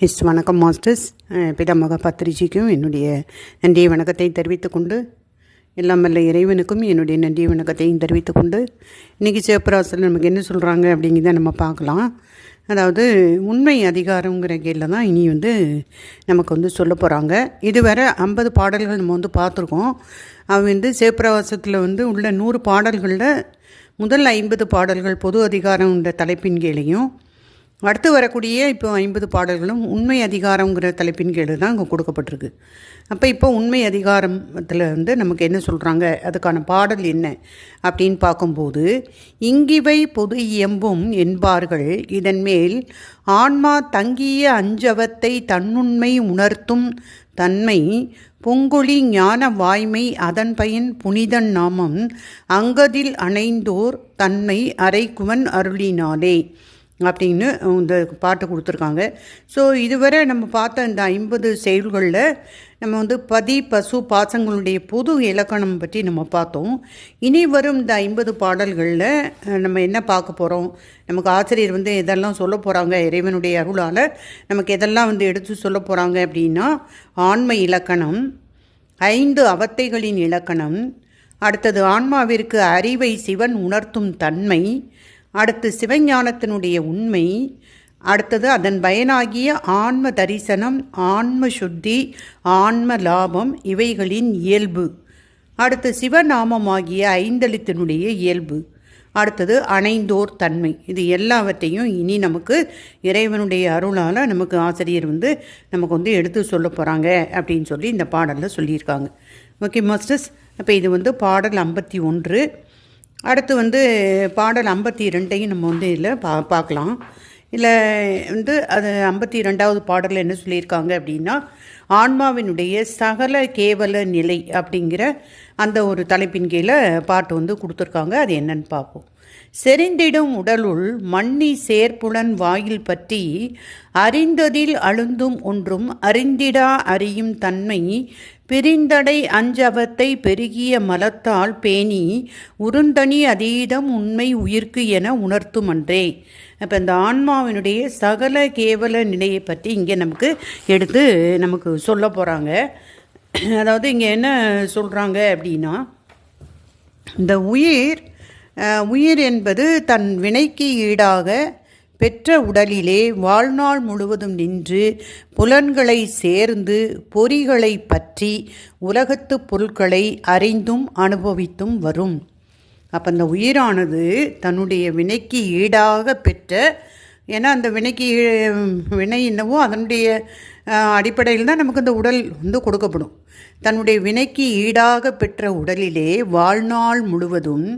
S வணக்கம் masters. அஹ் பிதாமக பத்திரிஜிக்கும் என்னுடைய நன்றிய வணக்கத்தை தெரிவித்துக்கொண்டு எல்லாம் வல்ல இறைவனுக்கும் என்னுடைய நன்றிய வணக்கத்தையும் தெரிவித்துக்கொண்டு இன்றைக்கி சிவப்பராசில் நமக்கு என்ன சொல்கிறாங்க அப்படிங்கிறத நம்ம பார்க்கலாம். அதாவது உண்மை அதிகாரங்கிற கேளில் தான் இனி வந்து நமக்கு வந்து சொல்ல போகிறாங்க இதுவரை ஐம்பது பாடல்கள் நம்ம வந்து பார்த்துருக்கோம். அவ வந்து சிவப்பிரவாசத்தில் வந்து உள்ள நூறு பாடல்களில் முதல் ஐம்பது பாடல்கள் பொது அதிகாரம் தலைப்பின் கீழையும் அடுத்து வரக்கூடிய இப்போ ஐம்பது பாடல்களும் உண்மை அதிகாரங்கிற தலைப்பின் கீழ் தான் இங்கே கொடுக்கப்பட்டிருக்கு. அப்போ இப்போ உண்மை அதிகாரத்தில் வந்து நமக்கு என்ன சொல்கிறாங்க அதுக்கான பாடல் என்ன? அப்படின்னு பார்க்கும்போது இங்கிவை பொது இயம்பும் என்பார்கள் இதன் மேல் ஆன்மா தங்கிய அஞ்சவத்தை தன்னுண்மை உணர்த்தும் தன்மை பொங்கொழி ஞான வாய்மை அதன் பயன் புனிதன் நாமம் அங்கதில் அணைந்தோர் தன்மை அரைக்குவன் அருளினாலே அப்படின்னு இந்த பாட்டு கொடுத்துருக்காங்க. ஸோ இதுவரை நம்ம பார்த்த இந்த ஐம்பது செயல்களில் நம்ம வந்து பதி பசு பாசங்களுடைய பொது இலக்கணம் பற்றி நம்ம பார்த்தோம். இனி வரும் இந்த ஐம்பது பாடல்களில் நம்ம என்ன பார்க்க போகிறோம் நமக்கு ஆசிரியர் வந்து எதெல்லாம் சொல்ல போகிறாங்க இறைவனுடைய அருளால் நமக்கு எதெல்லாம் வந்து எடுத்து சொல்ல போகிறாங்க அப்படின்னா ஆண்மை இலக்கணம் ஐந்து அவத்தைகளின் இலக்கணம் அடுத்தது ஆன்மாவிற்கு அறிவை சிவன் உணர்த்தும் தன்மை அடுத்து சிவஞானத்தினுடைய உண்மை அடுத்தது அதன் பயனாகிய ஆன்ம தரிசனம் ஆன்ம சுத்தி ஆன்ம லாபம் இவைகளின் இயல்பு. அடுத்து சிவநாமமாகிய ஐந்தெழுத்தினுடைய இயல்பு. அடுத்தது அணைந்தோர் தன்மை. இது எல்லாவற்றையும் இனி நமக்கு இறைவனுடைய அருளால் நமக்கு ஆசிரியர் வந்து நமக்கு வந்து எடுத்து சொல்ல போகிறாங்க அப்படின்னு சொல்லி இந்த பாடலில் சொல்லியிருக்காங்க. ஓகே மாஸ்டர்ஸ் அப்போ இது வந்து பாடல் ஐம்பத்தி ஒன்று. அடுத்து வந்து பாடல் ஐம்பத்தி ரெண்டையும் நம்ம வந்து இதில் பா பார்க்கலாம். இல்லை வந்து அது ஐம்பத்தி ரெண்டாவது பாடலில் என்ன சொல்லியிருக்காங்க அப்படின்னா ஆன்மாவினுடைய சகல கேவல நிலை அப்படிங்கிற அந்த ஒரு தலைப்பின் கீழே பாட்டு வந்து கொடுத்துருக்காங்க. அது என்னன்னு பார்ப்போம். செறிந்திடும் உடலுள் மண்ணி சேர்ப்புலன் வாயில் பற்றி அறிந்ததில் அழுந்தும் ஒன்றும் அறிந்திடா அறியும் தன்மை பிரிந்தடை அஞ்சவத்தை பெருகிய மலத்தால் பேணி உருந்தனி அதீதம் உண்மை உயிர்க்கு என உணர்த்துமன்றே. அப்போ இந்த ஆன்மாவினுடைய சகல கேவல நிலையை பற்றி இங்கே நமக்கு எடுத்து நமக்கு சொல்ல போகிறாங்க அதாவது இங்கே என்ன சொல்கிறாங்க அப்படின்னா இந்த உயிர் உயிர் என்பது தன் வினைக்கு ஈடாக பெற்ற உடலிலே வாழ்நாள் முழுவதும் நின்று புலன்களை சேர்ந்து பொறிகளை பற்றி உலகத்து பொருட்களை அறிந்தும் அனுபவித்தும் வரும். அப்போ அந்த உயிரானது தன்னுடைய வினைக்கு ஈடாக பெற்ற ஏன்னா அந்த வினைக்கு வினை என்னவோ அதனுடைய அடிப்படையில் தான் நமக்கு அந்த உடல் வந்து கொடுக்கப்படும். தன்னுடைய வினைக்கு ஈடாக பெற்ற உடலிலே வாழ்நாள் முழுவதும்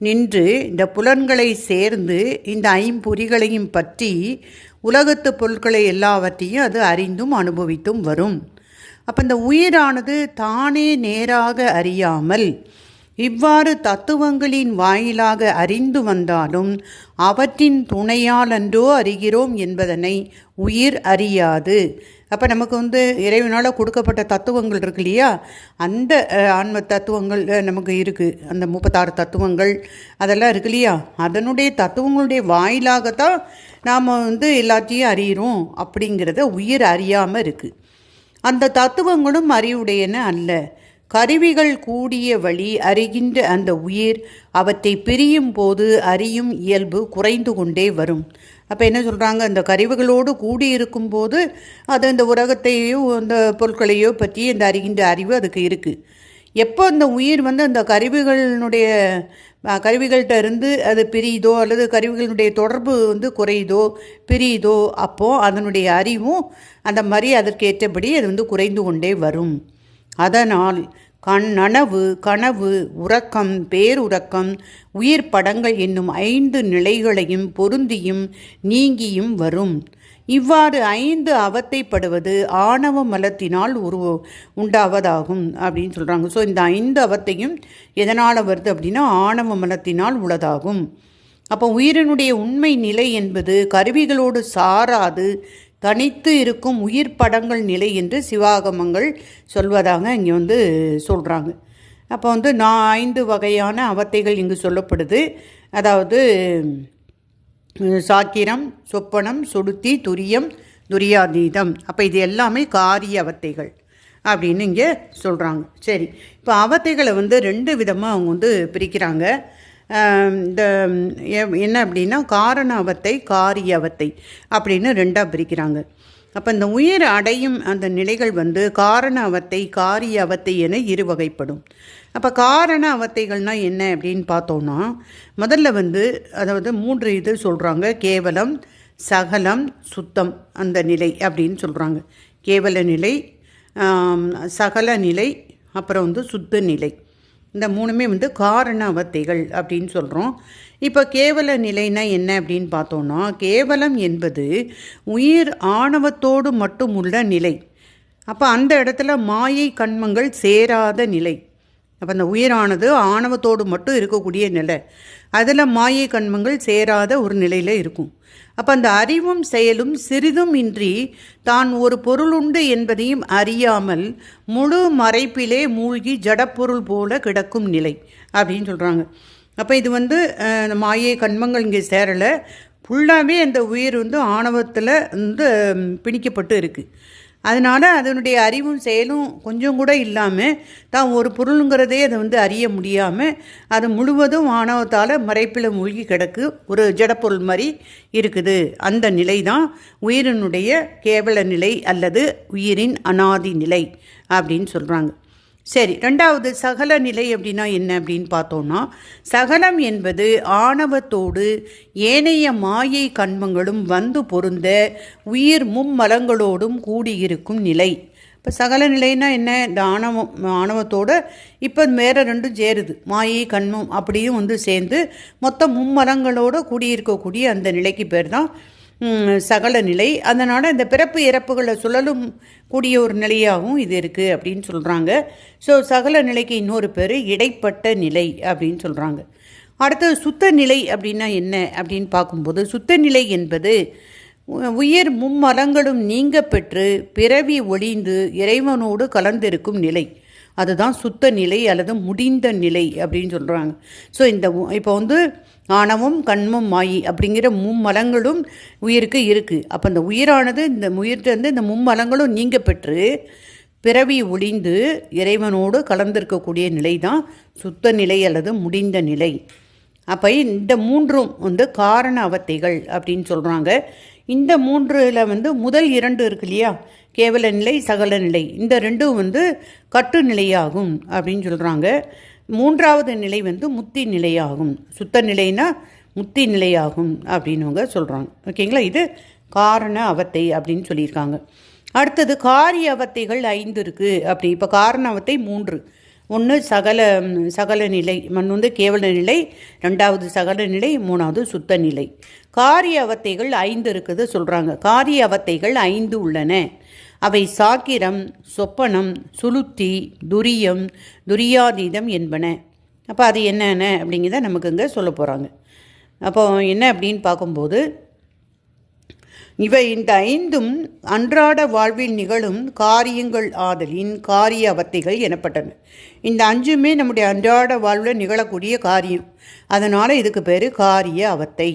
நின்று இந்த புலன்களை சேர்ந்து இந்த ஐம்பொறிகளையும் பற்றி உலகத்து பொருட்களை எல்லாவற்றையும் அது அறிந்தும் அனுபவித்தும் வரும். அப்போ இந்த உயிரானது தானே நேராக அறியாமல் இவ்வாறு தத்துவங்களின் வாயிலாக அறிந்து வந்தாலும் அவற்றின் துணையாலன்றோ அறிகிறோம் என்பதனை உயிர் அறியாது. அப்போ நமக்கு வந்து இறைவனால் கொடுக்கப்பட்ட தத்துவங்கள் இருக்கு இல்லையா? அந்த ஆன்ம தத்துவங்கள் நமக்கு இருக்குது அந்த முப்பத்தாறு தத்துவங்கள் அதெல்லாம் இருக்கு இல்லையா? அதனுடைய தத்துவங்களுடைய வாயிலாகத்தான் நாம் வந்து எல்லாத்தையும் அறிகிறோம் அப்படிங்கிறத உயிர் அறியாமல் இருக்குது அந்த தத்துவங்களும் அறிவுடையன அல்ல. கருவிகள் கூடிய வழி அறிகின்ற அந்த உயிர் அவற்றை பிரியும் போது அறியும் இயல்பு குறைந்து கொண்டே வரும். அப்போ என்ன சொல்கிறாங்க அந்த கருவிகளோடு கூடி இருக்கும்போது அது அந்த உலகத்தையோ அந்த பொருட்களையோ பற்றி அந்த அறிகின்ற அறிவு அதுக்கு இருக்குது எப்போ அந்த உயிர் வந்து அந்த கருவிகளினுடைய கருவிகள்கிட்ட இருந்து அது பிரியுதோ அல்லது கருவிகளுடைய தொடர்பு வந்து குறையுதோ பிரியுதோ அப்போது அதனுடைய அறிவும் அந்த மாதிரி அதற்கேற்றபடி அது வந்து குறைந்து கொண்டே வரும். அதனால் கண் நனவு கனவு உறக்கம் பேருறக்கம் உயிர் படங்கள் என்னும் ஐந்து நிலைகளையும் பொருந்தியும் நீங்கியும் வரும். இவ்வாறு ஐந்து அவத்தைப்படுவது ஆணவ மலத்தினால் உருவ உண்டாவதாகும் அப்படின்னு சொல்கிறாங்க ஸோ இந்த ஐந்து அவத்தையும் எதனால் வருது அப்படின்னா ஆணவ மலத்தினால் உள்ளதாகும். அப்போ உயிரினுடைய உண்மை நிலை என்பது கருவிகளோடு சாராது தனித்து இருக்கும் உயிர் படங்கள் நிலை என்று சிவாகமங்கள் சொல்வதாக இங்கே வந்து சொல்கிறாங்க அப்போ வந்து நான் ஐந்து வகையான அவத்தைகள் இங்கு சொல்லப்படுது. அதாவது சாக்கிரம் சொப்பனம் சுடுத்தி துரியம் துரியாதீதம். அப்போ இது எல்லாமே காரிய அவத்தைகள் அப்படின்னு இங்கே சொல்கிறாங்க சரி இப்போ அவத்தைகளை வந்து ரெண்டு விதமாக அவங்க வந்து பிரிக்கிறாங்க. இந்த எ- என்ன அப்படின்னா காரண அவத்தை காரிய அவத்தை அப்படின்னு ரெண்டாக பிரிக்கிறாங்க. அப்போ இந்த உயிர் அடையும் அந்த நிலைகள் வந்து காரண அவத்தை காரிய அவத்தை என இரு வகைப்படும் அப்போ காரண அவத்தைகள்னால் என்ன அப்படின்னு பார்த்தோன்னா முதல்ல வந்து அதாவது மூன்று இது சொல்கிறாங்க கேவலம் சகலம் சுத்தம் அந்த நிலை அப்படின்னு சொல்கிறாங்க கேவல நிலை சகல நிலை அப்புறம் வந்து சுத்த நிலை. இந்த மூணுமே வந்து காரண அவத்தைகள் அப்படின்னு சொல்கிறோம் இப்போ கேவல நிலைனா என்ன அப்படின்னு பார்த்தோன்னா கேவலம் என்பது உயிர் ஆணவத்தோடு மட்டும் உள்ள நிலை. அப்போ அந்த இடத்துல மாயை கண்மங்கள் சேராத நிலை. அப்போ அந்த உயிரானது ஆணவத்தோடு மட்டும் இருக்கக்கூடிய நிலை. அதில் மாயை கண்மங்கள் சேராத ஒரு நிலையில் இருக்கும். அப்போ அந்த அறிவும் செயலும் சிறிதும் இன்றி தான் ஒரு பொருளுண்டு என்பதையும் அறியாமல் முழு மறைப்பிலே மூழ்கி ஜடப்பொருள் போல கிடக்கும் நிலை அப்படின்னு சொல்கிறாங்க அப்போ இது வந்து இந்த மாயை கண்மங்கள் இங்கே சேரலை. ஃபுல்லாகவே அந்த உயிர் வந்து ஆணவத்தில் வந்து பிணிக்கப்பட்டு இருக்குது அதனால் அதனுடைய அறிவும் செயலும் கொஞ்சம் கூட இல்லாமல் தான் ஒரு பொருளுங்கிறதே அதை வந்து அறிய முடியாமல் அது முழுவதும் ஆணவத்தால் மறைப்பில் மூழ்கி கிடக்கு. ஒரு ஜடப்பொருள் மாதிரி இருக்குது. அந்த நிலை தான் உயிரினுடைய கேவல நிலை அல்லது உயிரின் அனாதி நிலை அப்படின்னு சொல்கிறாங்க சரி ரெண்டாவது சகல நிலை அப்படின்னா என்ன அப்படின்னு பார்த்தோன்னா சகலம் என்பது ஆணவத்தோடு ஏனைய மாயை கண்மங்களும் வந்து பொருந்த உயிர் மும்மலங்களோடும் கூடியிருக்கும் நிலை. இப்போ சகல நிலைன்னா என்ன? இந்த ஆணவம் ஆணவத்தோட இப்போ வேற ரெண்டும் சேருது. மாயை கண்மம் அப்படியும் வந்து சேர்ந்து மொத்தம் மும்மலங்களோடு கூடியிருக்கக்கூடிய அந்த நிலைக்கு பேர் தான் சகல நிலை. அதனால் இந்த பிறப்பு இறப்புகளை சுழலும் கூடிய ஒரு நிலையாகவும் இது இருக்குது அப்படின்னு சொல்கிறாங்க ஸோ சகல நிலைக்கு இன்னொரு பேர் இடைப்பட்ட நிலை அப்படின்னு சொல்கிறாங்க அடுத்தது சுத்த நிலை அப்படின்னா என்ன அப்படின்னு பார்க்கும்போது சுத்த நிலை என்பது உ- உயிர் மும்மலங்களும் நீங்க பெற்று பிறவி ஒளிந்து இறைவனோடு கலந்திருக்கும் நிலை. அதுதான் சுத்த நிலை அல்லது முடிந்த நிலை அப்படின்னு சொல்கிறாங்க ஸோ இந்த இப்போ வந்து ஆணவம் கண்மம் மாயி அப்படிங்கிற மும்மலங்களும் உயிருக்கு இருக்குது அப்போ அந்த உயிரானது இந்த உயிர்கிட்ட இந்த மும்மலங்களும் நீங்க பெற்று பிறவி ஒளிந்து இறைவனோடு கலந்திருக்கக்கூடிய நிலை தான் சுத்த நிலை அல்லது முடிந்த நிலை. அப்போ இந்த மூன்றும் வந்து காரண அவத்தைகள் அப்படின்னு சொல்கிறாங்க இந்த மூன்றில் வந்து முதல் இரண்டு இருக்கு இல்லையா? கேவல நிலை சகல நிலை. இந்த ரெண்டும் வந்து கட்டுநிலையாகும் அப்படின்னு சொல்கிறாங்க மூன்றாவது நிலை வந்து முத்தி நிலையாகும். சுத்த நிலைனா முத்தி நிலையாகும் அப்படின்னுவங்க சொல்கிறாங்க ஓகேங்களா? இது காரண அவத்தை அப்படின்னு சொல்லியிருக்காங்க. அடுத்தது காரிய அவத்தைகள் ஐந்து இருக்குது அப்படி இப்போ காரண அவத்தை மூன்று. ஒன்று சகல சகல நிலை மண் வந்து கேவல நிலை ரெண்டாவது சகல நிலை மூணாவது சுத்த நிலை. காரிய அவத்தைகள் ஐந்து இருக்குது சொல்கிறாங்க காரிய அவத்தைகள் ஐந்து உள்ளன. அவை சாக்கிரம் சொப்பனம் சுளுத்தி துரியம் துரியாதீதம் என்பன. அப்போ அது என்னென்ன அப்படிங்கிறத நமக்கு இங்கே சொல்ல போகிறாங்க அப்போ என்ன அப்படின்னு பார்க்கும்போது இவை இந்த ஐந்தும் அன்றாட வாழ்வில் நிகழும் காரியங்கள் ஆதலின் காரிய அவத்தைகள் எனப்பட்டன. இந்த அஞ்சுமே நம்முடைய அன்றாட வாழ்வில் நிகழக்கூடிய காரியம். அதனால் இதுக்கு பேர் காரிய அவத்தை.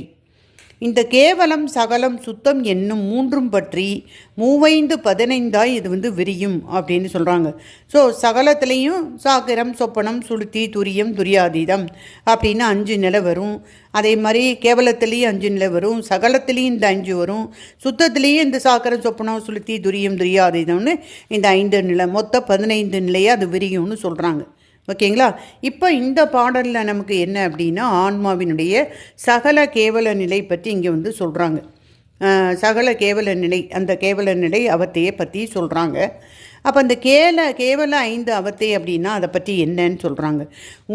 இந்த கேவலம் சகலம் சுத்தம் என்னும் மூன்றும் பற்றி மூவைந்து பதினைந்தாய் இது வந்து விரியும் அப்படின்னு சொல்கிறாங்க ஸோ சகலத்துலேயும் சாக்கிரம் சொப்பனம் சுளுத்தி துரியம் துரியாதீதம் அப்படின்னு அஞ்சு நிலை வரும். அதே மாதிரி கேவலத்துலேயும் அஞ்சு நிலை வரும் சகலத்துலேயும் இந்த அஞ்சு வரும் சுத்தத்துலேயும் இந்த சாக்கரம் சொப்பனம் சுளுத்தி துரியம் துரியாதீதம்னு இந்த ஐந்து நிலை மொத்தம் பதினைந்து நிலையை அது விரியும்னு சொல்கிறாங்க ஓகேங்களா? இப்போ இந்த பாடலில் நமக்கு என்ன அப்படின்னா ஆன்மாவினுடைய சகல கேவல நிலை பற்றி இங்கே வந்து சொல்கிறாங்க சகல கேவல நிலை அந்த கேவல நிலை அவத்தையை பற்றி சொல்கிறாங்க அப்போ அந்த கேல கேவல ஐந்து அவத்தை அப்படின்னா அதை பற்றி என்னன்னு சொல்கிறாங்க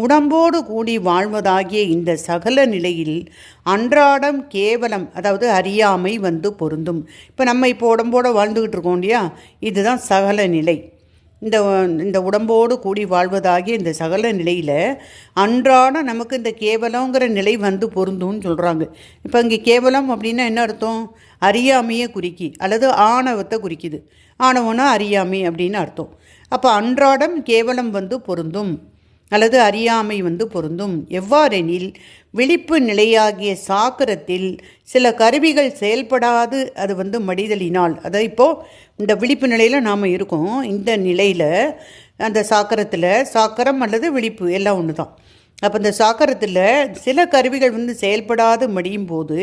உடம்போடு கூடி வாழ்வதாகிய இந்த சகல நிலையில் அன்றாடம் கேவலம் அதாவது அறியாமை வந்து பொருந்தும். இப்போ நம்ம இப்போ உடம்போடு வாழ்ந்துக்கிட்டு இருக்கோம் இல்லையா? இதுதான் சகல நிலை. இந்த இந்த உடம்போடு கூடி வாழ்வதாகிய இந்த சகல நிலையில் அன்றாடம் நமக்கு இந்த கேவலங்கிற நிலை வந்து பொருந்தும்னு சொல்கிறாங்க இப்போ இங்கே கேவலம் அப்படின்னா என்ன அர்த்தம்? அறியாமையை குறிக்கி அல்லது ஆணவத்தை குறிக்குது. ஆணவம்னா அறியாமை அப்படின்னு அர்த்தம். அப்போ அன்றாடம் கேவலம் வந்து பொருந்தும். அல்லது அறியாமை வந்து பொருந்தும். எவ்வாறெனில் விழிப்பு நிலையாகிய சாக்கரத்தில் சில கருவிகள் செயல்படாது அது வந்து மடிதலினால். அதை இப்போது இந்த விழிப்பு நிலையில் நாம் இருக்கோம். இந்த நிலையில் அந்த சாக்கரத்தில் சாக்கரம் அல்லது விழிப்பு எல்லாம் ஒன்று தான் அப்போ இந்த சாக்கரத்தில் சில கருவிகள் வந்து செயல்படாது மடியும் போது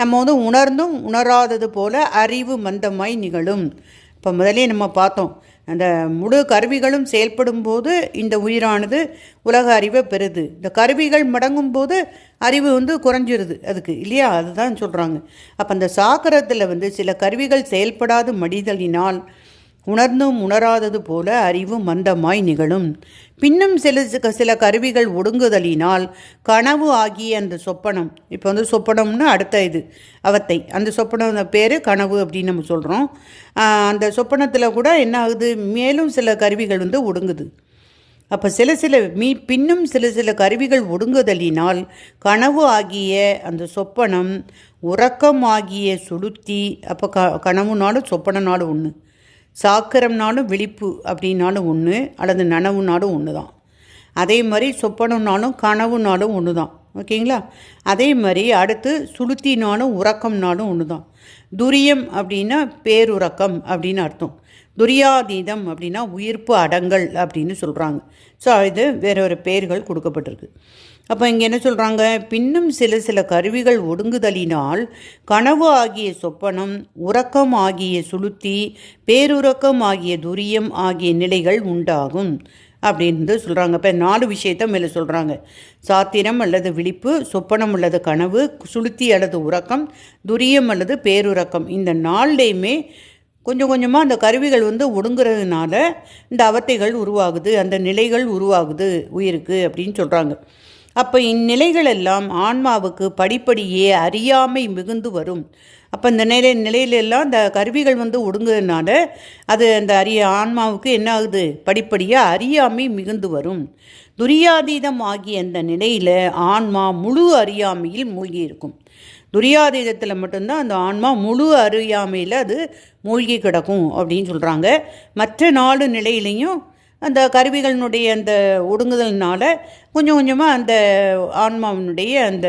நம்ம வந்து உணர்ந்தும் உணராதது போல அறிவு மந்தமாய் நிகழும். இப்போ முதலே நம்ம பார்த்தோம். அந்த முழு கருவிகளும் செயல்படும் போது இந்த உயிரானது உலக அறிவை பெறுது. இந்த கருவிகள் மடங்கும் போது அறிவு வந்து குறைஞ்சிருது அதுக்கு இல்லையா? அதுதான் சொல்கிறாங்க அப்போ அந்த சாக்கரத்தில் வந்து சில கருவிகள் செயல்படாது மடிதலினால் உணர்ந்தும் உணராதது போல அறிவு மந்தமாய் நிகழும். பின்னும் சில சில கருவிகள் ஒடுங்குதலினால் கனவு ஆகிய அந்த சொப்பனம் இப்போ வந்து சொப்பனம்னு அடுத்த இது அவத்தை அந்த சொப்பனம் பேர் கனவு அப்படின்னு நம்ம சொல்கிறோம் அந்த சொப்பனத்தில் கூட என்ன ஆகுது? மேலும் சில கருவிகள் வந்து ஒடுங்குது. அப்போ சில சில மீ பின்னும் சில சில கருவிகள் ஒடுங்குதலினால் கனவு ஆகிய அந்த சொப்பனம் உறக்கம் ஆகிய சுளுத்தி அப்போ க கனவுனாலும் சொப்பனனாலும் ஒன்று சாக்கரம்னாலும் விழிப்பு அப்படின்னாலும் ஒன்று அல்லது நனவுனாலும் ஒன்று தான் அதே மாதிரி சொப்பனம்னாலும் கனவுனாலும் ஒன்று தான் ஓகேங்களா? அதே மாதிரி அடுத்து சுளுத்தினாலும் உறக்கம்னாலும் ஒன்று தான் துரியம் அப்படின்னா பேருறக்கம் அப்படின்னு அர்த்தம். துரியாதீதம் அப்படின்னா உயிர்ப்பு அடங்கல் அப்படின்னு சொல்கிறாங்க ஸோ இது வேற ஒரு பெயர்கள் கொடுக்கப்பட்டிருக்கு. அப்போ இங்கே என்ன சொல்கிறாங்க பின்னும் சில சில கருவிகள் ஒடுங்குதலினால் கனவு ஆகிய சொப்பனம் உறக்கம் ஆகிய சுளுத்தி பேருறக்கம் ஆகிய துரியம் ஆகிய நிலைகள் உண்டாகும் அப்படின்னு சொல்கிறாங்க இப்போ நாலு விஷயத்த மேலே சொல்கிறாங்க சாத்திரம் அல்லது விழிப்பு சொப்பனம் அல்லது கனவு சுளுத்தி அல்லது உறக்கம் துரியம் அல்லது பேருறக்கம். இந்த நாள்லேயுமே கொஞ்சம் கொஞ்சமாக அந்த கருவிகள் வந்து ஒடுங்குறதுனால இந்த அவத்தைகள் உருவாகுது அந்த நிலைகள் உருவாகுது உயிருக்கு அப்படின்னு சொல்கிறாங்க அப்போ இந்நிலைகளெல்லாம் ஆன்மாவுக்கு படிப்படியே அறியாமை மிகுந்து வரும். அப்போ இந்த நிலை நிலையிலெல்லாம் இந்த கருவிகள் வந்து ஒடுங்குறதுனால அது அந்த அறிய ஆன்மாவுக்கு என்ன ஆகுது? படிப்படியாக அறியாமை மிகுந்து வரும். துரியாதீதம் ஆகிய அந்த நிலையில் ஆன்மா முழு அறியாமையில் மூழ்கி இருக்கும். துரியாதீதத்தில் மட்டும்தான் அந்த ஆன்மா முழு அறியாமையில் அது மூழ்கி கிடக்கும் அப்படின்னு சொல்கிறாங்க மற்ற நாலு நிலையிலையும் அந்த கருவிகளினுடைய அந்த ஒடுங்குதல்னால கொஞ்சம் கொஞ்சமாக அந்த ஆன்மாவினுடைய அந்த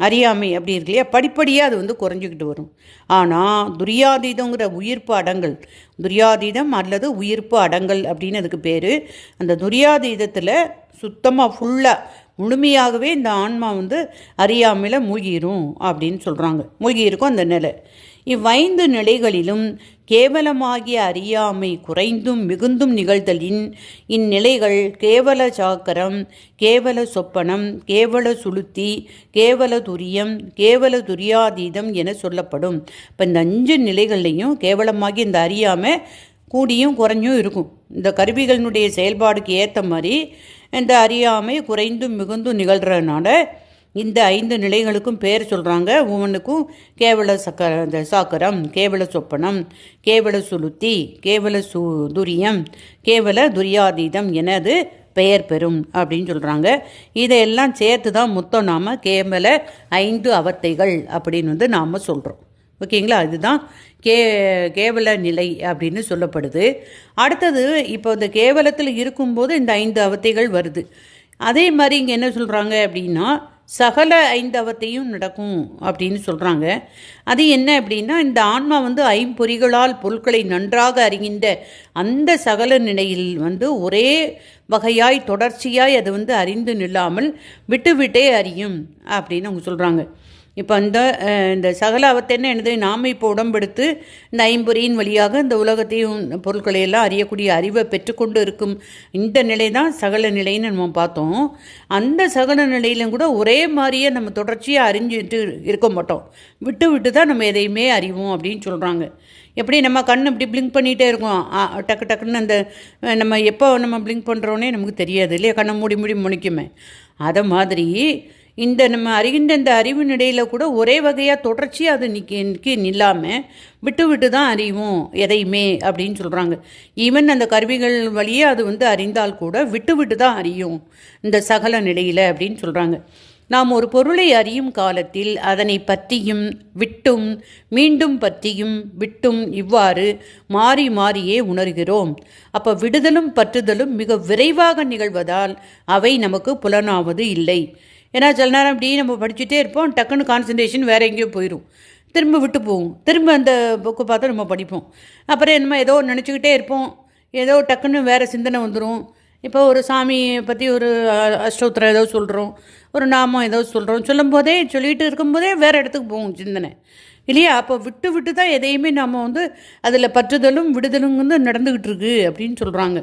அறியாமை அப்படி இருக்கு இல்லையா? படிப்படியாக அது வந்து குறைஞ்சிக்கிட்டு வரும். ஆனால் துரியாதீதங்கிற உயிர்ப்பு அடங்கல் துரியாதீதம் அல்லது உயிர்ப்பு அடங்கல் அப்படின்னு அதுக்கு பேர். அந்த துரியாதீதத்தில் சுத்தமாக ஃபுல்லாக முழுமையாகவே இந்த ஆன்மா வந்து அறியாமையில் மூழ்கிரும் அப்படின்னு சொல்கிறாங்க மூழ்கி இருக்கும் அந்த நிலை. இவ்வைந்து நிலைகளிலும் கேவலமாகிய அறியாமை குறைந்தும் மிகுந்தும் நிகழ்தலின் இந்நிலைகள் கேவல சாக்கரம் கேவல சொப்பனம் கேவல சுளுத்தி கேவல துரியம் கேவல துரியாதீதம் என சொல்லப்படும். இப்போ இந்த அஞ்சு நிலைகள்லையும் கேவலமாகி இந்த அறியாமை கூடியும் குறைஞ்சும் இருக்கும். இந்த கருவிகளினுடைய செயல்பாடுக்கு ஏற்ற மாதிரி இந்த அறியாமை குறைந்தும் மிகுந்தும் நிகழ்கிறதுனால இந்த ஐந்து நிலைகளுக்கும் பேர் சொல்கிறாங்க ஒவ்வொன்றுக்கும் கேவல சக்கர இந்த சாக்கரம் கேவல சொப்பனம் கேவல சுளுத்தி கேவல சு துரியம் கேவல துரியாதீதம் என அது பெயர் பெறும் அப்படின்னு சொல்கிறாங்க இதையெல்லாம் சேர்த்து தான் மொத்தம் நாம் கேவல ஐந்து அவத்தைகள் அப்படின்னு வந்து நாம் சொல்கிறோம் ஓகேங்களா? அதுதான் கே கேவல நிலை அப்படின்னு சொல்லப்படுது. அடுத்தது இப்போ இந்த கேவலத்தில் இருக்கும்போது இந்த ஐந்து அவத்தைகள் வருது. அதே மாதிரி இங்கே என்ன சொல்கிறாங்க அப்படின்னா சகல ஐந்தவத்தையும் நடக்கும் அப்படின்னு சொல்கிறாங்க அது என்ன அப்படின்னா இந்த ஆன்மா வந்து ஐம்பொறிகளால் பொருட்களை நன்றாக அறிகின்ற அந்த சகல நிலையில் வந்து ஒரே வகையாய் தொடர்ச்சியாய் அது வந்து அறிந்து நில்லாமல் விட்டுவிட்டே அறியும் அப்படின்னு அவங்க சொல்கிறாங்க இப்போ அந்த இந்த சகல அவத்தென்ன என்னது நாம் இப்போ உடம்பெடுத்து இந்த ஐம்பொறியின் வழியாக இந்த உலகத்தையும் பொருட்களையெல்லாம் அறியக்கூடிய அறிவை பெற்றுக்கொண்டு இருக்கும் இந்த நிலை தான் சகல நிலைன்னு நம்ம பார்த்தோம். அந்த சகல நிலையிலும் கூட ஒரே மாதிரியே நம்ம தொடர்ச்சியாக அறிஞ்சிட்டு இருக்க மாட்டோம். விட்டு விட்டு தான் நம்ம எதையுமே அறிவோம் அப்படின்னு சொல்கிறாங்க எப்படி நம்ம கண் இப்படி பிளிங்க் பண்ணிகிட்டே இருக்கோம்? டக்கு டக்குன்னு அந்த நம்ம எப்போ நம்ம பிளிங்க் பண்ணுறோன்னே நமக்கு தெரியாது இல்லையா? கண்ணை மூடி மூடி முழிக்குமே. அதை மாதிரி இந்த நம்ம அறிகின்ற இந்த அறிவு நிலையில் கூட ஒரே வகையாக தொடர்ச்சியாக அது நிற்க நிற்க நில்லாமல் விட்டு விட்டு தான் அறிவோம் எதையுமே அப்படின்னு சொல்கிறாங்க ஈவன் அந்த கருவிகள் வழியே அது வந்து அறிந்தால் கூட விட்டு விட்டு தான் அறியும் இந்த சகல நிலையில் அப்படின்னு சொல்கிறாங்க நாம் ஒரு பொருளை அறியும் காலத்தில் அதனை பற்றியும் விட்டும் மீண்டும் பற்றியும் விட்டும் இவ்வாறு மாறி மாறியே உணர்கிறோம். அப்போ விடுதலும் பற்றுதலும் மிக விரைவாக நிகழ்வதால் அவை நமக்கு புலனாவது இல்லை. ஏன்னா சில நேரம் அப்படி நம்ம படிச்சுட்டே இருப்போம். டக்குன்னு கான்சன்ட்ரேஷன் வேறு எங்கேயோ போயிடும் திரும்ப விட்டு போகும் திரும்ப அந்த புக்கு பார்த்து நம்ம படிப்போம். அப்புறம் நம்ம ஏதோ நினச்சிக்கிட்டே இருப்போம். ஏதோ டக்குன்னு வேறு சிந்தனை வந்துடும் இப்போ ஒரு சாமியை பற்றி ஒரு அ- அஷ்டோத்திரம் ஏதோ சொல்கிறோம் ஒரு நாமம் ஏதோ சொல்கிறோம் சொல்லும்போதே சொல்லிகிட்டு இருக்கும்போதே வேறு இடத்துக்கு போகும் சிந்தனை. இல்லையா? அப்போ விட்டு விட்டு தான் எதையுமே நம்ம வந்து அதில் பற்றுதலும் விடுதலும் வந்து நடந்துக்கிட்டு இருக்கு அப்படின்னு சொல்கிறாங்க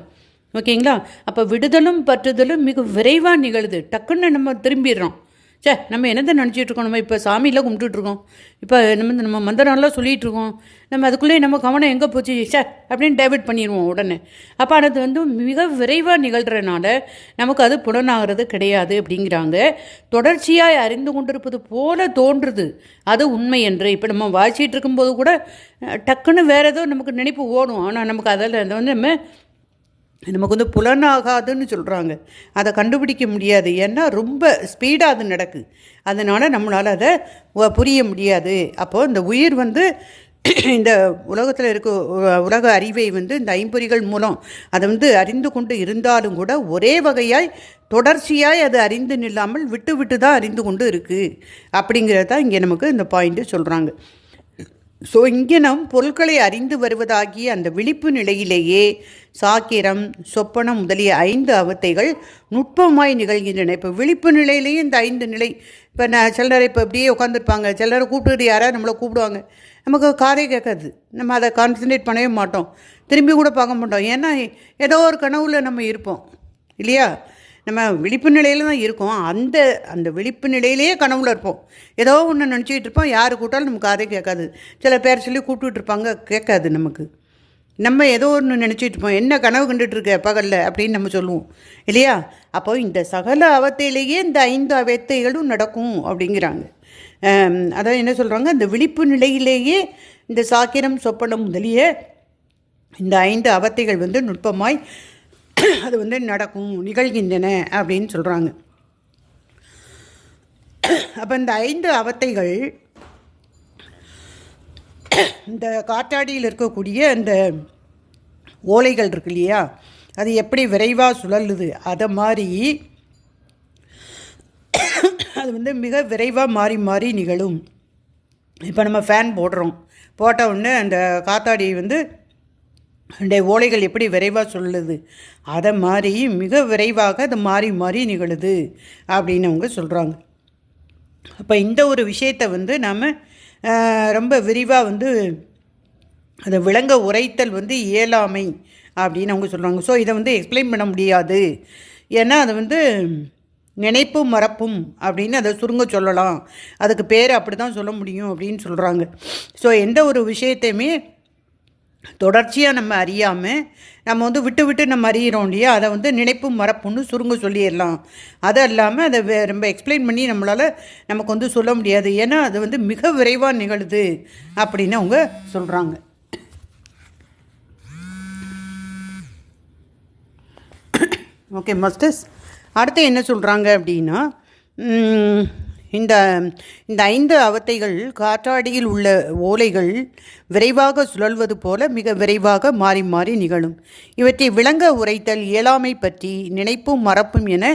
ஓகேங்களா? அப்போ விடுதலும் பற்றுதலும் மிக விரைவாக நிகழுது. டக்குன்னு நம்ம திரும்பிடுறோம். சே நம்ம என்னத்தை நினச்சிட்டு இருக்கோம்? நம்ம இப்போ சாமியில் கும்பிட்டுட்ருக்கோம் இப்போ நம்ம நம்ம மந்திரம்லாம் சொல்லிகிட்டு இருக்கோம். நம்ம அதுக்குள்ளேயே நம்ம கவனம் எங்கே போச்சு? சே அப்படின்னு டைவெர்ட் பண்ணிடுவோம் உடனே. அப்போ அது வந்து மிக விரைவாக நிகழ்கிறனால நமக்கு அது புலனாகிறது கிடையாது அப்படிங்கிறாங்க. தொடர்ச்சியாக அறிந்து கொண்டிருப்பது போல தோன்றுது. அது உண்மை என்று இப்போ நம்ம வாசிச்சிட்டு இருக்கும்போது கூட டக்குன்னு வேறு ஏதோ நமக்கு நினைப்பு ஓடும். ஆனால் நமக்கு அதில் அதை வந்து நம்ம நமக்கு வந்து புலனாகாதுன்னு சொல்கிறாங்க அதை கண்டுபிடிக்க முடியாது. ஏன்னா ரொம்ப ஸ்பீடாக அது நடக்கு. அதனால் நம்மளால் அதை புரிய முடியாது. அப்போது இந்த உயிர் வந்து இந்த உலகத்தில் இருக்க உலக அறிவை வந்து இந்த ஐம்பொறிகள் மூலம் அதை வந்து அறிந்து கொண்டு இருந்தாலும் கூட ஒரே வகையாய் தொடர்ச்சியாய் அது அறிந்து நில்லாமல் விட்டு விட்டு தான் அறிந்து கொண்டு இருக்குது அப்படிங்கிறது தான் இங்கே நமக்கு இந்த பாயிண்ட்டு சொல்கிறாங்க ஸோ இங்கே நாம் பொருட்களை அறிந்து வருவதாகிய அந்த விழிப்பு நிலையிலேயே சாக்கிரம் சொப்பனம் முதலிய ஐந்து அவத்தைகள் நுட்பமாய் நிகழ்கின்றன. இப்போ விழிப்பு நிலையிலேயே இந்த ஐந்து நிலை இப்போ நான் சிலர் இப்போ அப்படியே உட்காந்துருப்பாங்க சிலரை கூப்பிட்டுட்டு யாராவது நம்மளை கூப்பிடுவாங்க. நமக்கு காதே கேட்காது. நம்ம அதை கான்சன்ட்ரேட் பண்ணவே மாட்டோம். திரும்பி கூட பார்க்க மாட்டோம். ஏன்னா ஏதோ ஒரு கனவுல நம்ம இருப்போம். இல்லையா? நம்ம விழிப்பு நிலையில் தான் இருக்கோம். அந்த அந்த விழிப்பு நிலையிலேயே கனவுல இருப்போம். ஏதோ ஒன்று நினச்சிக்கிட்டு இருப்போம். யார் கூட்டாலும் நமக்கு அதே கேட்காது. சில பேர் சொல்லி கூப்பிட்டுட்டு இருப்பாங்க. கேட்காது நமக்கு. நம்ம ஏதோ ஒன்று நினச்சிட்டு இருப்போம். என்ன கனவு கண்டுட்டுருக்க பகலில்? அப்படின்னு நம்ம சொல்லுவோம். இல்லையா? அப்போ இந்த சகல அவத்தையிலேயே இந்த ஐந்து அவத்தைகளும் நடக்கும் அப்படிங்கிறாங்க. அதான் என்ன சொல்கிறாங்க இந்த விழிப்பு நிலையிலேயே இந்த சாக்கிரம் சொப்பனம் முதலிய இந்த ஐந்து அவத்தைகள் வந்து நுட்பமாய் அது வந்து நடக்கும் நிகழ்கின்றன அப்படின்னு சொல்கிறாங்க அப்போ இந்த ஐந்து அவத்தைகள் இந்த காற்றாடியில் இருக்கக்கூடிய அந்த ஓலைகள் இருக்கு இல்லையா? அது எப்படி விரைவாக சுழலுது அதை மாதிரி அது வந்து மிக விரைவாக மாறி மாறி நிகழும். இப்போ நம்ம ஃபேன் போடுறோம். போட்ட உடனே அந்த காத்தாடி வந்து அந்த ஓலைகள் எப்படி விரைவாக சொல்லுது? அதை மாதிரி மிக விரைவாக அது மாறி மாறி நிகழுது அப்படின்னு அவங்க சொல்கிறாங்க அப்போ இந்த ஒரு விஷயத்தை வந்து நாம் ரொம்ப விரிவாக வந்து அதை விளங்க உரைத்தல் வந்து இயலாமை அப்படின்னு அவங்க சொல்கிறாங்க ஸோ இதை வந்து எக்ஸ்பிளைன் பண்ண முடியாது. ஏன்னா அது வந்து நினைப்பும் மறப்பும் அப்படின்னு அதை சுருங்க சொல்லலாம். அதுக்கு பேர் அப்படி தான் சொல்ல முடியும் அப்படின்னு சொல்கிறாங்க ஸோ எந்த ஒரு விஷயத்தையுமே தொடர்ச்சியாக நம்ம அறியாமல் நம்ம வந்து விட்டு விட்டு நம்ம அறியிறோம் இல்லையா? அதை வந்து நினைப்பும் மறப்புன்னு சுருங்க சொல்லிடலாம். அது இல்லாமல் அதை வே- ரொம்ப எக்ஸ்பிளைன் பண்ணி நம்மளால் நமக்கு வந்து சொல்ல முடியாது. ஏன்னா அது வந்து மிக விரைவாக நிகழுது அப்படின்னு அவங்க சொல்கிறாங்க ஓகே மாஸ்டர்ஸ் அடுத்து என்ன சொல்கிறாங்க அப்படின்னா இந்த இந்த ஐந்து அவத்தைகள் காற்றாடியில் உள்ள ஓலைகள் விரைவாக சுழல்வது போல மிக விரைவாக மாறி மாறி நிகழும். இவற்றை விளங்க உரைத்தல் இயலாமை பற்றி நினைப்பும் மறப்பும் என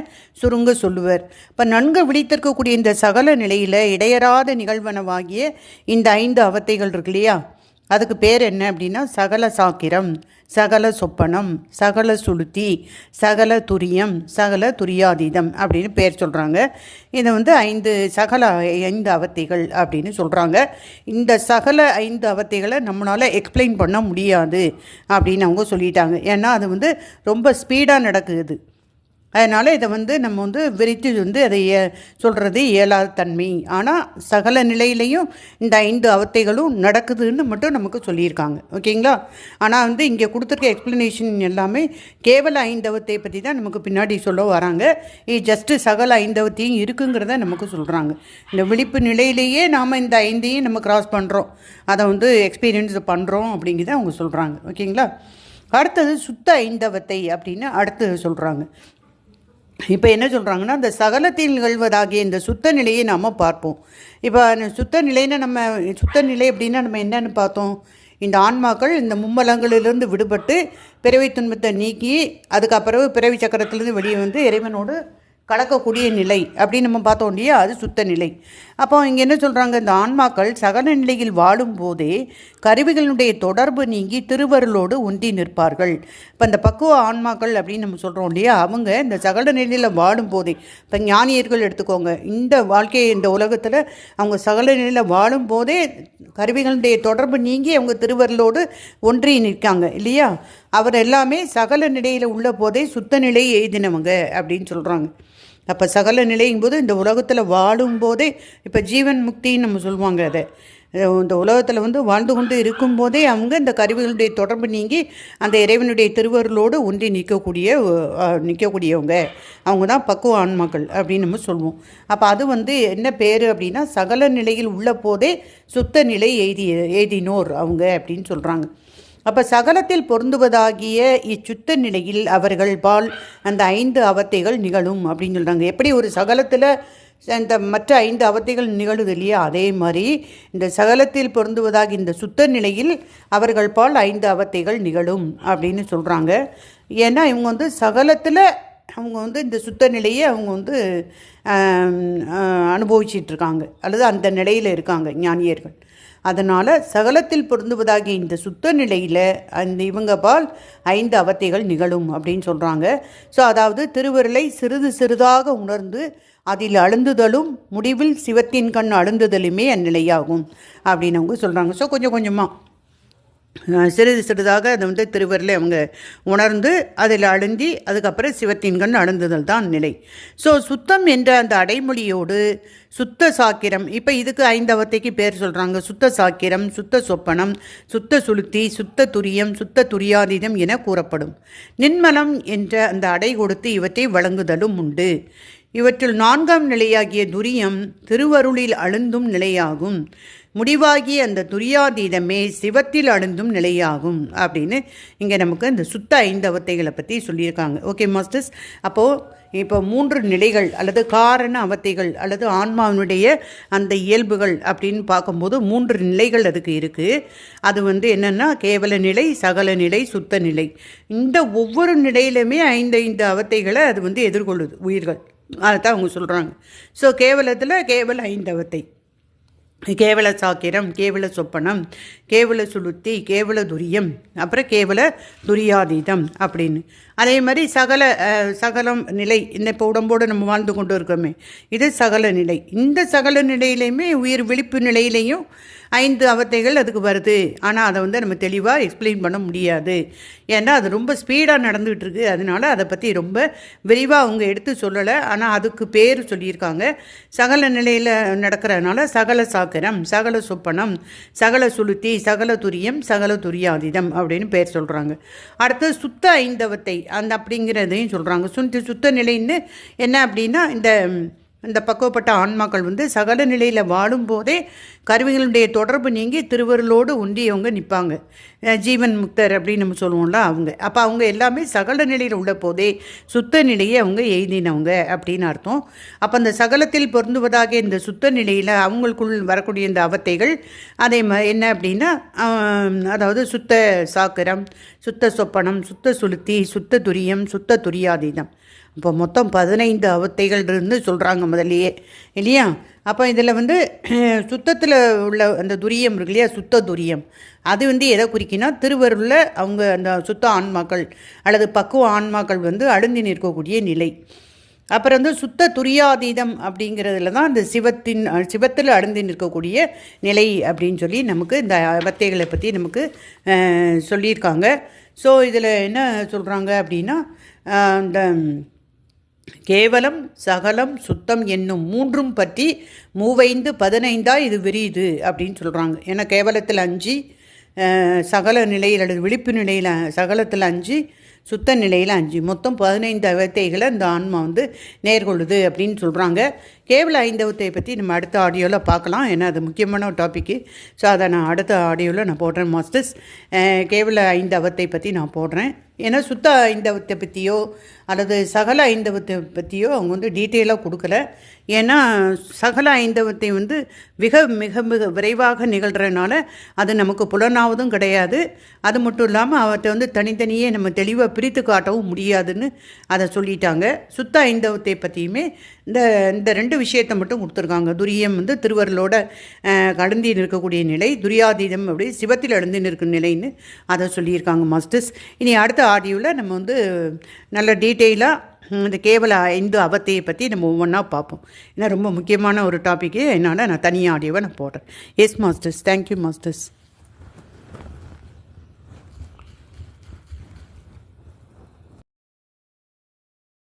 சுருங்க சொல்லுவர். இப்போ நன்கு விழித்திருக்கக்கூடிய இந்த சகல நிலையில் இடையறாத நிகழ்வனவாகிய இந்த ஐந்து அவத்தைகள் இருக்கு இல்லையா? அதுக்கு பேர் என்ன அப்படின்னா சகல சாக்கிரம் சகல சொப்பனம் சகல சுளுத்தி சகல துரியம் சகல துரியாதீதம் அப்படின்னு பேர் சொல்கிறாங்க இதை வந்து ஐந்து சகல ஐந்து அவத்தைகள் அப்படின்னு சொல்கிறாங்க இந்த சகல ஐந்து அவத்தைகளை நம்மளால் எக்ஸ்பிளைன் பண்ண முடியாது அப்படின்னு அவங்க சொல்லிட்டாங்க. ஏன்னா அது வந்து ரொம்ப ஸ்பீடாக நடக்குது. அதனால் இதை வந்து நம்ம வந்து விரித்து வந்து அதை சொல்கிறது இயலாத தன்மை ஆனால் சகல நிலையிலையும் இந்த ஐந்து அவத்தைகளும் நடக்குதுன்னு மட்டும் நமக்கு சொல்லியிருக்காங்க. ஓகேங்களா? ஆனால் வந்து இங்கே கொடுத்துருக்க எக்ஸ்ப்ளனேஷன் எல்லாமே கேவல ஐந்தவத்தை பற்றி தான் நமக்கு பின்னாடி சொல்ல வராங்க. இது ஜஸ்ட்டு சகல ஐந்தவத்தையும் இருக்குங்கிறத நமக்கு சொல்கிறாங்க இந்த விழிப்பு நிலையிலேயே நாம் இந்த ஐந்தையும் நம்ம கிராஸ் பண்ணுறோம் அதை வந்து எக்ஸ்பீரியன்ஸ் பண்ணுறோம் அப்படிங்கிறத அவங்க சொல்கிறாங்க ஓகேங்களா? அடுத்தது சுத்த ஐந்தவத்தை அப்படின்னு அடுத்து சொல்கிறாங்க இப்போ என்ன சொல்கிறாங்கன்னா அந்த சகலத்தில் நிகழ்வதாகிய இந்த சுத்த நிலையை நாம் பார்ப்போம். இப்போ அந்த சுத்த நிலைன்னு நம்ம சுத்த நிலை அப்படின்னா நம்ம என்னன்னு பார்த்தோம். இந்த ஆன்மாக்கள் இந்த மும்மலங்களிலிருந்து விடுபட்டு பிறவி துன்பத்தை நீக்கி அதுக்கப்புறம் பிறவி சக்கரத்திலிருந்து வெளியே வந்து இறைவனோடு கலக்கக்கூடிய நிலை அப்படின்னு நம்ம பார்த்தோம் இல்லையா? அது சுத்த நிலை. அப்போ இங்கே என்ன சொல்கிறாங்க இந்த ஆன்மாக்கள் சகல நிலையில் வாழும் போதே கருவிகளுடைய தொடர்பு நீங்கி திருவருளோடு ஒன்றி நிற்பார்கள். இப்போ இந்த பக்குவ ஆன்மாக்கள் அப்படின்னு நம்ம சொல்கிறோம் இல்லையா? அவங்க இந்த சகல நிலையில் வாழும் போதே இப்போ ஞானியர்கள் எடுத்துக்கோங்க. இந்த வாழ்க்கையை இந்த உலகத்தில் அவங்க சகல நிலையில் வாழும் போதே கருவிகளுடைய தொடர்பு நீங்கி அவங்க திருவருளோடு ஒன்றி நிற்காங்க இல்லையா? அவர் எல்லாமே சகல நிலையில் உள்ள போதே சுத்த நிலை எய்தினவங்க அப்படின்னு சொல்கிறாங்க அப்போ சகல நிலையும் போது இந்த உலகத்தில் வாழும் போதே இப்போ ஜீவன் முக்தின்னு நம்ம சொல்லுவாங்க அதை. இந்த உலகத்தில் வந்து வாழ்ந்து கொண்டு இருக்கும்போதே அவங்க இந்த கருவிகளுடைய தொடர்பு நீங்கி அந்த இறைவனுடைய திருவருளோடு ஒன்றி நிற்கக்கூடிய நிற்கக்கூடியவங்க. அவங்க தான் பக்குவ ஆன்மாக்கள் அப்படின்னு நம்ம சொல்லுவோம் அப்போ அது வந்து என்ன பேர் அப்படின்னா சகல நிலையில் உள்ள போதே சுத்த நிலை எய்தி எய்தினோர் அவங்க அப்படின்னு சொல்கிறாங்க அப்போ சகலத்தில் பொருந்துவதாகிய இச்சுத்த நிலையில் அவர்கள் பால் அந்த ஐந்து அவத்தைகள் நிகழும் அப்படின்னு சொல்கிறாங்க எப்படி ஒரு சகலத்தில் இந்த மற்ற ஐந்து அவத்தைகள் நிகழுது இல்லையா? அதே மாதிரி இந்த சகலத்தில் பொருந்துவதாக இந்த சுத்த நிலையில் அவர்கள் பால் ஐந்து அவத்தைகள் நிகழும் அப்படின்னு சொல்கிறாங்க ஏன்னா இவங்க வந்து சகலத்தில் அவங்க வந்து இந்த சுத்த நிலையை அவங்க வந்து அனுபவிச்சிட்ருக்காங்க அல்லது அந்த நிலையில் இருக்காங்க ஞானியர்கள். அதனால் சகலத்தில் பொருந்துவதாகிய இந்த சுத்த நிலையில் அந்த இவங்க பால் ஐந்து அவத்தைகள் நிகழும் அப்படின்னு சொல்கிறாங்க ஸோ அதாவது திருவருளை சிறிது சிறிதாக உணர்ந்து அதில் அழுந்துதலும் முடிவில் சிவத்தின் கண் அழுந்துதலுமே அந்நிலையாகும் அப்படின்னு அவங்க சொல்கிறாங்க ஸோ கொஞ்சம் கொஞ்சமாக சிறிது சிறிதாக அதை வந்து திருவரில் அவங்க உணர்ந்து அதில் அழுந்தி அதுக்கப்புறம் சிவத்தின் கண் அழுந்துதல் தான் நிலை. ஸோ சுத்தம் என்ற அந்த அடைமொழியோடு சுத்த சாக்கிரம் இப்போ இதுக்கு ஐந்தவத்தைக்கு பேர் சொல்கிறாங்க சுத்த சாக்கிரம் சுத்த சொப்பனம் சுத்த சுளுத்தி சுத்த துரியம் சுத்த துரியாதீதம் என கூறப்படும். நின்மலம் என்ற அந்த அடை கொடுத்து இவற்றை வழங்குதலும் உண்டு. இவற்றில் நான்காம் நிலையாகிய துரியம் திருவருளில் அழுந்தும் நிலையாகும். முடிவாகி அந்த துரியாதீதமே சிவத்தில் அழுந்தும் நிலையாகும் அப்படின்னு இங்கே நமக்கு இந்த சுத்த ஐந்தவத்தைகளை பற்றி சொல்லியிருக்காங்க. ஓகே மாஸ்டர்ஸ் அப்போது இப்போ மூன்று நிலைகள் அல்லது காரண அவத்தைகள் அல்லது ஆன்மாவினுடைய அந்த இயல்புகள் அப்படின்னு பார்க்கும்போது மூன்று நிலைகள் அதுக்கு இருக்குது அது வந்து என்னென்னா கேவல நிலை சகல நிலை சுத்த நிலை. இந்த ஒவ்வொரு நிலையிலுமே ஐந்து ஐந்து அவத்தைகளை அது வந்து எதிர்கொள்ளுது உயிர்கள். அதை தான் அவங்க சொல்கிறாங்க ஸோ கேவலத்தில் கேவல ஐந்தவத்தை கேவல சாக்கிரம் கேவல சொப்பனம் கேவல சுளுத்தி கேவல துரியம் அப்புறம் கேவல துரியாதீதம் அப்படின்னு. அதே மாதிரி சகல சகலம் நிலை இந்த இப்போ உடம்போடு நம்ம வாழ்ந்து கொண்டு இருக்கோமே இது சகல நிலை. இந்த சகல நிலையிலையுமே உயிர் விழிப்பு நிலையிலையும் ஐந்து அவத்தைகள் அதுக்கு வருது. ஆனால் அதை வந்து நம்ம தெளிவாக எக்ஸ்பிளைன் பண்ண முடியாது. ஏன்னா அது ரொம்ப ஸ்பீடாக நடந்துகிட்டு இருக்கு அதனால அதை பற்றி ரொம்ப விரிவாக அவங்க எடுத்து சொல்லலை. ஆனால் அதுக்கு பேர் சொல்லியிருக்காங்க. சகல நிலையில் நடக்கிறதுனால சகல சாக்கரம் சகல சொப்பனம் சகல சுளுத்தி சகல துரியம் சகல துரியாதிதம் அப்படின்னு பேர் சொல்கிறாங்க அடுத்து சுத்த ஐந்தவத்தை. அந்த அப்படிங்கிறதையும் சொல்கிறாங்க சுத்த சுத்த நிலைன்னு என்ன அப்படின்னா இந்த இந்த பக்குவப்பட்ட ஆன்மாக்கள் வந்து சகல நிலையில் வாழும்போதே கருவிகளுடைய தொடர்பு நீங்கி திருவருளோடு ஒன்றியவங்க நிற்பாங்க ஜீவன் முக்தர் அப்படின்னு நம்ம சொல்லுவோம்ல அவங்க. அப்போ அவங்க எல்லாமே சகல நிலையில் உள்ள போதே சுத்த நிலையை அவங்க எய்தினவங்க அப்படின்னு அர்த்தம். அப்போ அந்த சகலத்தில் பொருந்துவதாக இந்த சுத்த நிலையில் அவங்களுக்குள் வரக்கூடிய இந்த அவத்தைகள் அதே ம என்ன அப்படின்னா அதாவது சுத்த சாக்கரம் சுத்த சொப்பனம் சுத்த சுளுத்தி சுத்த துரியம் சுத்த துரியாதீதம் இப்போ மொத்தம் பதினைந்து அவத்தைகள் இருந்து சொல்கிறாங்க முதல்லையே. இல்லையா? அப்போ இதில் வந்து சுத்தத்தில் உள்ள அந்த துரியம் இருக்கு இல்லையா? சுத்த துரியம். அது வந்து எதை குறிக்கினா திருவருளில் அவங்க அந்த சுத்த ஆன்மாக்கள் அல்லது பக்குவ ஆன்மாக்கள் வந்து அழுந்தி நிற்கக்கூடிய நிலை. அப்புறம் வந்து சுத்த துரியாதீதம் அப்படிங்கிறதுல தான் அந்த சிவத்தின் சிவத்தில் அழுந்து நிற்கக்கூடிய நிலை அப்படின்னு சொல்லி நமக்கு இந்த அவத்தைகளை பற்றி நமக்கு சொல்லியிருக்காங்க. ஸோ இதில் என்ன சொல்கிறாங்க அப்படின்னா இந்த கேவலம் சகலம் சுத்தம் என்னும் மூன்றும் பற்றி மூவைந்து பதினைந்தாக இது விரியுது அப்படின்னு சொல்கிறாங்க ஏன்னா கேவலத்தில் அஞ்சு சகல நிலையில் அல்லது விழிப்பு நிலையில் சகலத்தில் அஞ்சு சுத்த நிலையில் அஞ்சு. மொத்தம் பதினைந்து அவத்தைகளை இந்த ஆன்மா வந்து நேர்கொள்ளுது அப்படின்னு சொல்கிறாங்க கேவல ஐந்தவத்தை பற்றி நம்ம அடுத்த ஆடியோவில் பார்க்கலாம். ஏன்னா அது முக்கியமான டாப்பிக்கு ஸோ அதை நான் அடுத்த ஆடியோவில் நான் போடுறேன் மாஸ்டர்ஸ் கேவல ஐந்தவத்தை பற்றி நான் போடுறேன். ஏன்னா சுத்த ஐந்தவத்தை பற்றியோ அல்லது சகல ஐந்தவத்தை பற்றியோ அவங்க வந்து டீட்டெயிலாக கொடுக்கல. ஏன்னா சகல ஐந்தவத்தை வந்து மிக மிக மிக விரைவாக நிகழ்கிறனால அது நமக்கு புலனாவதும் கிடையாது. அது மட்டும் இல்லாமல் அவற்றை வந்து தனித்தனியே நம்ம தெளிவாக பிரித்து காட்டவும் முடியாதுன்னு அதை சொல்லிட்டாங்க. சுத்த ஐந்தவத்தை பற்றியுமே இந்த இந்த ரெண்டு விஷயத்தை மட்டும் கொடுத்துருக்காங்க. துரியம் வந்து திருவருளோட கலந்தி நிற்கக்கூடிய நிலை துரியாதீதம் அப்படி சிவத்தில் எழுந்து நிற்கும் நிலைன்னு அதை சொல்லியிருக்காங்க மாஸ்டர்ஸ். இனி அடுத்த ஆடியோவில் நம்ம வந்து நல்ல டீட்டெயிலாக இந்த கேவல ஐந்து அவத்தையை பற்றி நம்ம ஒவ்வொன்றா பார்ப்போம். ஏன்னா ரொம்ப முக்கியமான ஒரு டாப்பிக்கு என்னால் நான் தனியாக ஆடியோவை நான் போடுறேன். Yes masters. Thank you masters.